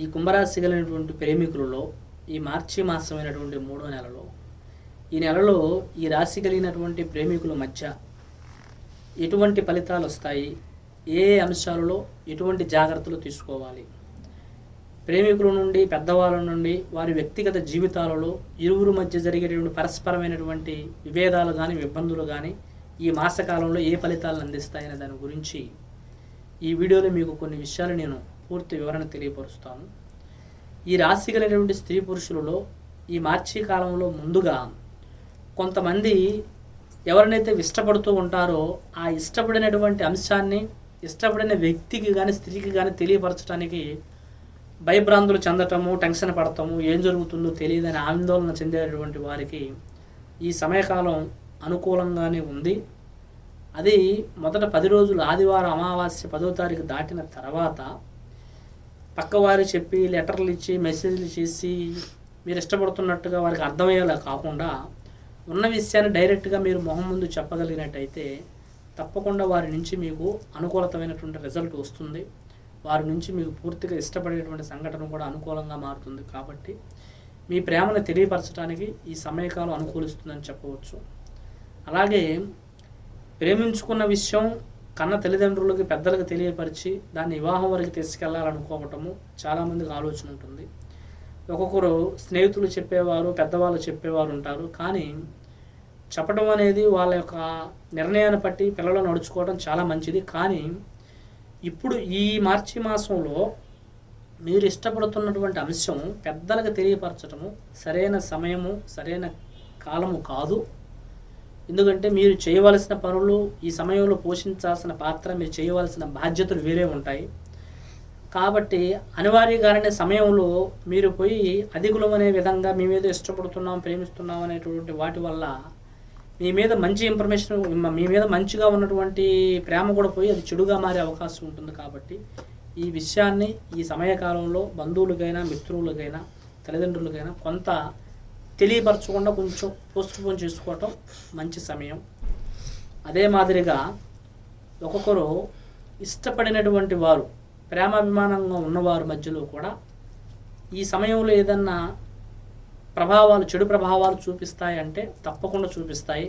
ఈ కుంభరాశి కలిగినటువంటి ప్రేమికులలో ఈ మార్చి మాసమైనటువంటి మూడో నెలలో ఈ నెలలో ఈ రాశి కలిగినటువంటి ప్రేమికుల మధ్య ఎటువంటి ఫలితాలు వస్తాయి? ఏ అంశాలలో ఎటువంటి జాగ్రత్తలు తీసుకోవాలి? ప్రేమికుల నుండి పెద్దవాళ్ళ నుండి వారి వ్యక్తిగత జీవితాలలో ఇరువురు మధ్య జరిగేటువంటి పరస్పరమైనటువంటి విభేదాలు కానీ ఇబ్బందులు కానీ ఈ మాసకాలంలో ఏ ఫలితాలను అందిస్తాయనే దాని గురించి ఈ వీడియోలో మీకు కొన్ని విషయాలు నేను పూర్తి వివరణ తెలియపరుస్తాను. ఈ రాశి కలిగినటువంటి స్త్రీ పురుషులలో ఈ మార్చి కాలంలో ముందుగా కొంతమంది ఎవరినైతే ఇష్టపడుతూ ఉంటారో ఆ ఇష్టపడినటువంటి అంశాన్ని ఇష్టపడిన వ్యక్తికి కానీ స్త్రీకి కానీ తెలియపరచడానికి భయభ్రాంతులు చెందటము టెన్షన్ పడటము ఏం జరుగుతుందో తెలియదని ఆందోళన చెందేటువంటి వారికి ఈ సమయకాలం అనుకూలంగానే ఉంది. అది మొదట పది రోజులు ఆదివారం అమావాస్య పదో తారీఖు దాటిన తర్వాత పక్కవారు చెప్పి లెటర్లు ఇచ్చి మెసేజ్లు చేసి మీరు ఇష్టపడుతున్నట్టుగా వారికి అర్థమయ్యేలా కాకుండా ఉన్న విషయాన్ని డైరెక్ట్గా మీరు మొహం ముందు చెప్పగలిగినట్టయితే తప్పకుండా వారి నుంచి మీకు అనుకూలతమైనటువంటి రిజల్ట్ వస్తుంది. వారి నుంచి మీకు పూర్తిగా ఇష్టపడేటువంటి సంఘటన కూడా అనుకూలంగా మారుతుంది. కాబట్టి మీ ప్రేమను తెలియపరచడానికి ఈ సమయకాలం అనుకూలిస్తుందని చెప్పవచ్చు. అలాగే ప్రేమించుకున్న విషయం కన్న తల్లిదండ్రులకి పెద్దలకు తెలియపరిచి దాన్ని వివాహం వరకు తీసుకెళ్ళాలనుకోవటము చాలామందికి ఆలోచన ఉంటుంది. ఒక్కొక్కరు స్నేహితులు చెప్పేవారు పెద్దవాళ్ళు చెప్పేవారు ఉంటారు. కానీ చెప్పడం అనేది వాళ్ళ యొక్క నిర్ణయాన్ని బట్టి పిల్లలు నడుచుకోవడం చాలా మంచిది. కానీ ఇప్పుడు ఈ మార్చి మాసంలో మీరు ఇష్టపడుతున్నటువంటి అంశం పెద్దలకు తెలియపరచటము సరైన సమయము సరైన కాలము కాదు. ఎందుకంటే మీరు చేయవలసిన పనులు ఈ సమయంలో పోషించాల్సిన పాత్ర మీరు చేయవలసిన బాధ్యతలు వేరే ఉంటాయి. కాబట్టి అనివార్యగానే సమయంలో మీరు పోయి అధికులం అనే విధంగా మీ మీద ఇష్టపడుతున్నాం ప్రేమిస్తున్నాం అనేటువంటి వాటి వల్ల మీ మీద మంచి ఇన్ఫర్మేషన్ మీ మీద మంచిగా ఉన్నటువంటి ప్రేమ కూడా పోయి అది చెడుగా మారే అవకాశం ఉంటుంది కాబట్టి ఈ విషయాన్ని ఈ సమయకాలంలో బంధువులకైనా మిత్రులకైనా తల్లిదండ్రులకైనా కొంత తెలియపరచకుండా కొంచెం పోస్ట్పోన్ చేసుకోవటం మంచి సమయం. అదే మాదిరిగా ఒక్కొక్కరు ఇష్టపడినటువంటి వారు ప్రేమాభిమానంగా ఉన్నవారి మధ్యలో కూడా ఈ సమయంలో ఏదన్నా ప్రభావాలు చెడు ప్రభావాలు చూపిస్తాయి అంటే తప్పకుండా చూపిస్తాయి.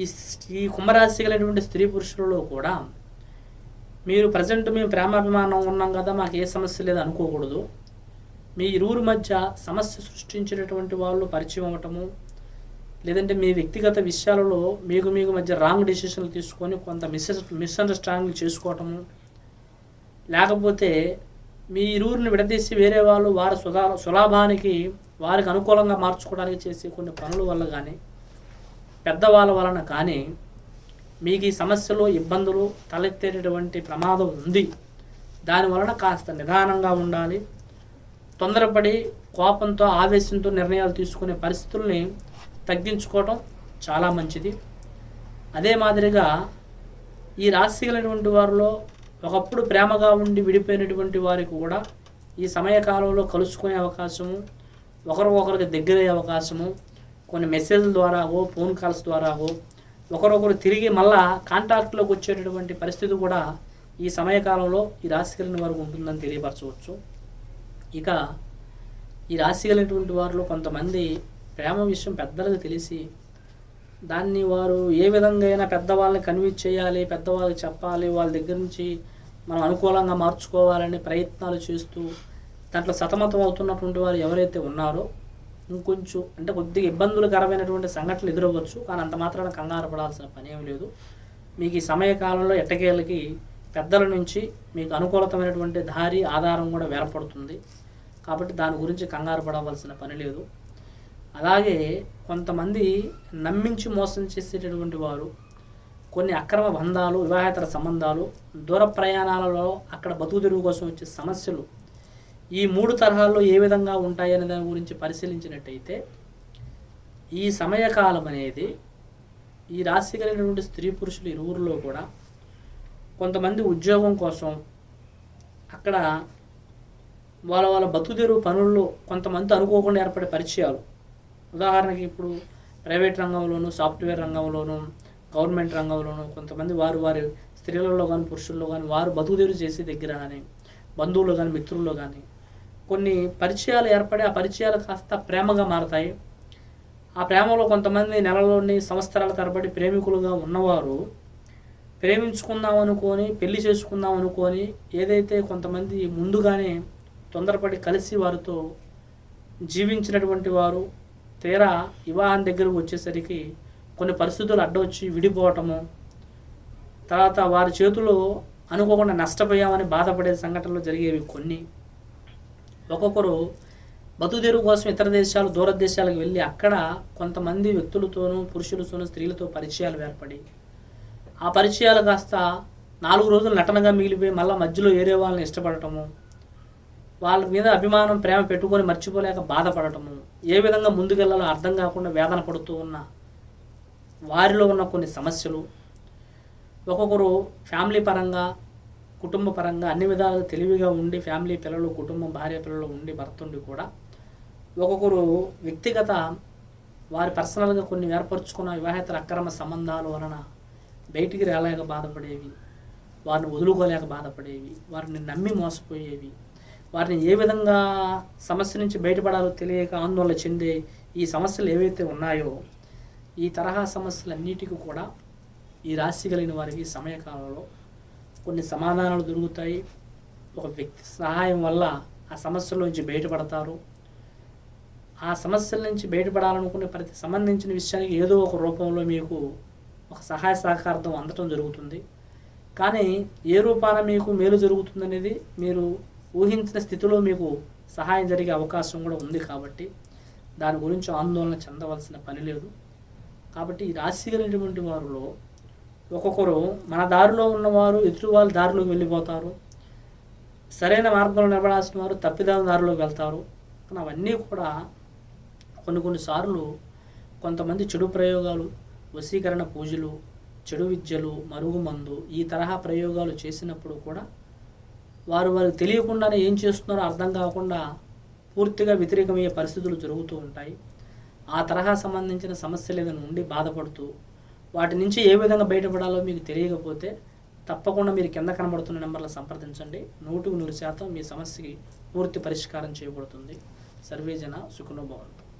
ఈ ఈ కుంభరాశి కలిగినటువంటి స్త్రీ పురుషులలో కూడా మీరు ప్రజెంట్ మేము ప్రేమాభిమానం ఉన్నాం కదా మాకు ఏ సమస్య లేదు అనుకోకూడదు. మీ ఇరువురు మధ్య సమస్య సృష్టించినటువంటి వాళ్ళు పరిచయం అవ్వటము లేదంటే మీ వ్యక్తిగత విషయాలలో మీకు మీకు మధ్య రాంగ్ డెసిషన్లు తీసుకొని కొంత మిస్ మిస్అండర్స్టాండింగ్ చేసుకోవటము లేకపోతే మీ ఇరువురిని విడదీసి వేరే వాళ్ళు వారి సుధా సులాభానికి వారికి అనుకూలంగా మార్చుకోవడానికి చేసే కొన్ని పనుల వల్ల కానీ పెద్దవాళ్ళ వలన కానీ మీకు ఈ సమస్యలు ఇబ్బందులు తలెత్తేటటువంటి ప్రమాదం ఉంది. దాని వలన కాస్త నిదానంగా ఉండాలి. తొందరపడి కోపంతో ఆవేశంతో నిర్ణయాలు తీసుకునే పరిస్థితుల్ని తగ్గించుకోవటం చాలా మంచిది. అదే మాదిరిగా ఈ రాశి కలిగినటువంటి వారిలో ఒకప్పుడు ప్రేమగా ఉండి విడిపోయినటువంటి వారికి కూడా ఈ సమయకాలంలో కలుసుకునే అవకాశము ఒకరు ఒకరికి దగ్గరయ్యే అవకాశము కొన్ని మెసేజ్ల ద్వారాగో ఫోన్ కాల్స్ ద్వారాగో ఒకరొకరు తిరిగి మళ్ళా కాంటాక్ట్లోకి వచ్చేటటువంటి పరిస్థితి కూడా ఈ సమయకాలంలో ఈ రాశి కలిగిన వారికి ఉంటుందని తెలియపరచవచ్చు. ఇక ఈ రాశి కలిగినటువంటి వారిలో కొంతమంది ప్రేమ విషయం పెద్దలకు తెలిసి దాన్ని వారు ఏ విధంగా అయినా పెద్దవాళ్ళని కన్విన్స్ చేయాలి పెద్దవాళ్ళకి చెప్పాలి వాళ్ళ దగ్గర నుంచి మనం అనుకూలంగా మార్చుకోవాలని ప్రయత్నాలు చేస్తూ దాంట్లో సతమతం అవుతున్నటువంటి వారు ఎవరైతే ఉన్నారో ఇంకొంచెం అంటే కొద్దిగా ఇబ్బందులకరమైనటువంటి సంఘటనలు ఎదురవ్వచ్చు కానీ అంత మాత్రాన కంగారు పడాల్సిన పని ఏమి లేదు. మీకు ఈ సమయకాలంలో ఎట్టకేళ్ళకి పెద్దల నుంచి మీకు అనుకూలతమైనటువంటి దారి ఆధారం కూడా వేరపడుతుంది కాబట్టి దాని గురించి కంగారు పడవలసిన పని లేదు. అలాగే కొంతమంది నమ్మించి మోసం చేసేటటువంటి వారు కొన్ని అక్రమ బంధాలు వివాహేతర సంబంధాలు దూర ప్రయాణాలలో అక్కడ బతుకు తెరువు కోసం వచ్చే సమస్యలు ఈ మూడు తరహాల్లో ఏ విధంగా ఉంటాయి అనే దాని గురించి పరిశీలించినట్టయితే ఈ సమయకాలం అనేది ఈ రాశి కలిగినటువంటి స్త్రీ పురుషులు ఇరువురిలో కూడా కొంతమంది ఉద్యోగం కోసం అక్కడ వాళ్ళ వాళ్ళ బతుకుదెరువు పనుల్లో కొంతమంది అనుకోకుండా ఏర్పడే పరిచయాలు. ఉదాహరణకి ఇప్పుడు ప్రైవేట్ రంగంలోను సాఫ్ట్వేర్ రంగంలోను గవర్నమెంట్ రంగంలోను కొంతమంది వారు వారి స్త్రీలలో కానీ పురుషుల్లో కానీ వారు బతుకుదెరువు చేసే దగ్గర కానీ బంధువులు కానీ మిత్రుల్లో కానీ కొన్ని పరిచయాలు ఏర్పడి ఆ పరిచయాలు కాస్త ప్రేమగా మారతాయి. ఆ ప్రేమలో కొంతమంది నెలలోని సంవత్సరాల తరబడి ప్రేమికులుగా ఉన్నవారు ప్రేమించుకుందాం అనుకొని పెళ్ళి చేసుకుందాం అనుకొని ఏదైతే కొంతమంది ముందుగానే తొందరపడి కలిసి వారితో జీవించినటువంటి వారు తీరా వివాహం దగ్గరకు వచ్చేసరికి కొన్ని పరిస్థితులు అడ్డొచ్చి విడిపోవటము తర్వాత వారి చేతిలో అనుకోకుండా నష్టపోయామని బాధపడే సంఘటనలు జరిగేవి కొన్ని. ఒక్కొక్కరు బతుదేరు కోసం ఇతర దేశాలు దూర దేశాలకు వెళ్ళి అక్కడ కొంతమంది వ్యక్తులతోనూ పురుషులతోనూ స్త్రీలతో పరిచయాలు ఏర్పడి ఆ పరిచయాలు కాస్త నాలుగు రోజులు నటనగా మిగిలిపోయి మళ్ళీ మధ్యలో ఏరే వాళ్ళని ఇష్టపడటము వాళ్ళ మీద అభిమానం ప్రేమ పెట్టుకొని మర్చిపోలేక బాధపడటము. ఏ విధంగా ముందుకెళ్ళాలో అర్థం కాకుండా వేదన పడుతూ ఉన్న వారిలో ఉన్న కొన్ని సమస్యలు. ఒక్కొక్కరు ఫ్యామిలీ పరంగా కుటుంబ పరంగా అన్ని విధాలుగా తెలివిగా ఉండి ఫ్యామిలీ పిల్లలు కుటుంబం భార్య పిల్లలు ఉండి భర్త ఉండి కూడా ఒక్కొక్కరు వ్యక్తిగత వారి పర్సనల్గా కొన్ని ఏర్పరచుకున్న వివాహేతర అక్రమ సంబంధాల వలన బయటికి రాలేక బాధపడేవి. వారిని వదులుకోలేక బాధపడేవి. వారిని నమ్మి మోసపోయేవి. వారిని ఏ విధంగా సమస్య నుంచి బయటపడాలో తెలియక ఆందోళన చెందే ఈ సమస్యలు ఏవైతే ఉన్నాయో ఈ తరహా సమస్యలన్నిటికీ కూడా ఈ రాశి కలిగిన వారికి సమయకాలంలో కొన్ని సమాధానాలు దొరుకుతాయి. ఒక వ్యక్తి సహాయం వల్ల ఆ సమస్యల నుంచి బయటపడతారు. ఆ సమస్యల నుంచి బయటపడాలనుకునే ప్రతి సంబంధించిన విషయానికి ఏదో ఒక రూపంలో మీకు ఒక సహాయ సహకారం అందటం జరుగుతుంది. కానీ ఏ రూపాన మీకు మేలు జరుగుతుందనేది మీరు ఊహించిన స్థితిలో మీకు సహాయం జరిగే అవకాశం కూడా ఉంది కాబట్టి దాని గురించి ఆందోళన చెందవలసిన పని లేదు. కాబట్టి ఈ రాశి కలిగినటువంటి వారిలో ఒక్కొక్కరు మన దారిలో ఉన్నవారు ఎదుటి వాళ్ళ దారిలోకి వెళ్ళిపోతారు. సరైన మార్గంలో నిలబడాల్సిన వారు తప్పిదాల దారిలోకి వెళ్తారు. కానీ అవన్నీ కూడా కొన్ని కొన్నిసార్లు కొంతమంది చెడు ప్రయోగాలు వశీకరణ పూజలు చెడు విద్యలు మరుగుమందు ఈ తరహా ప్రయోగాలు చేసినప్పుడు కూడా వారు వారికి తెలియకుండానే ఏం చేస్తున్నారో అర్థం కాకుండా పూర్తిగా వ్యతిరేకమయ్యే పరిస్థితులు జరుగుతూ ఉంటాయి. ఆ తరహా సంబంధించిన సమస్యలు ఏదైనా ఉండి బాధపడుతూ వాటి నుంచి ఏ విధంగా బయటపడాలో మీకు తెలియకపోతే తప్పకుండా మీరు కింద కనబడుతున్న నెంబర్లో సంప్రదించండి. నూటికి నూరు శాతం మీ సమస్యకి పూర్తి పరిష్కారం చేయబడుతుంది సర్వేజన సుఖనుభవంతు